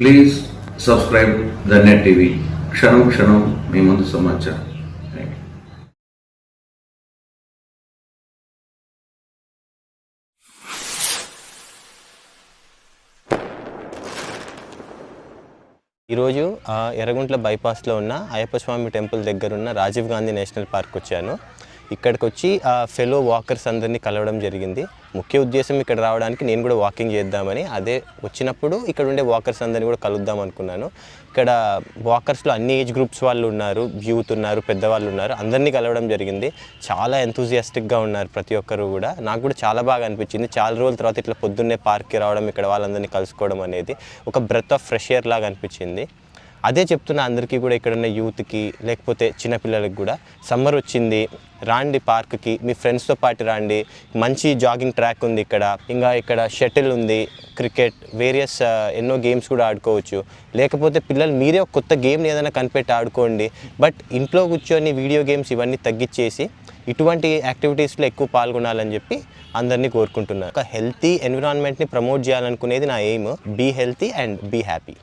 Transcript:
Please subscribe the Net TV క్షణం క్షణం మీ ముందు సమాచారం. ఈరోజు ఆ, ఎర్రగుంట్ల బైపాస్లో ఉన్న అయ్యప్ప స్వామి టెంపుల్ దగ్గర ఉన్న రాజీవ్ గాంధీ నేషనల్ పార్క్ వచ్చాను. ఇక్కడికి వచ్చి ఆ ఫెలో వాకర్స్ అందరినీ కలవడం జరిగింది. ముఖ్య ఉద్దేశం ఇక్కడ రావడానికి నేను కూడా వాకింగ్ చేద్దామని అదే వచ్చినప్పుడు ఇక్కడ ఉండే వాకర్స్ అందరినీ కూడా కలుద్దాం అనుకున్నాను. ఇక్కడ వాకర్స్లో అన్ని ఏజ్ గ్రూప్స్ వాళ్ళు ఉన్నారు యూత్ ఉన్నారు పెద్దవాళ్ళు ఉన్నారు అందరినీ కలవడం జరిగింది. చాలా ఎంతూజియాస్టిక్గా ఉన్నారు ప్రతి ఒక్కరు కూడా. నాకు కూడా చాలా బాగా అనిపించింది. చాలా రోజుల తర్వాత ఇట్లా పొద్దున్నే పార్క్కి రావడం ఇక్కడ వాళ్ళందరినీ కలుసుకోవడం అనేది ఒక బ్రెత్ ఆఫ్ ఫ్రెష్ ఎయిర్ లాగా అనిపించింది. అదే చెప్తున్న అందరికీ కూడా ఇక్కడ ఉన్న యూత్కి లేకపోతే చిన్నపిల్లలకి కూడా. సమ్మర్ వచ్చింది రాండి పార్క్కి మీ ఫ్రెండ్స్తో పాటు రాండి. మంచి జాగింగ్ ట్రాక్ ఉంది ఇక్కడ. ఇంకా ఇక్కడ షటిల్ ఉంది క్రికెట్ వేరియస్ ఎన్నో గేమ్స్ కూడా ఆడుకోవచ్చు. లేకపోతే పిల్లలు మీరే ఒక కొత్త గేమ్ని ఏదైనా కనిపెట్టి ఆడుకోండి. బట్ ఇంట్లో కూర్చొని వీడియో గేమ్స్ ఇవన్నీ తగ్గించేసి ఇటువంటి యాక్టివిటీస్లో ఎక్కువ పాల్గొనాలని చెప్పి అందరినీ కోరుకుంటున్నాను ఒక హెల్తీ ఎన్విరాన్మెంట్ని ప్రమోట్ చేయాలనుకునేది నా aim. Be healthy and be happy.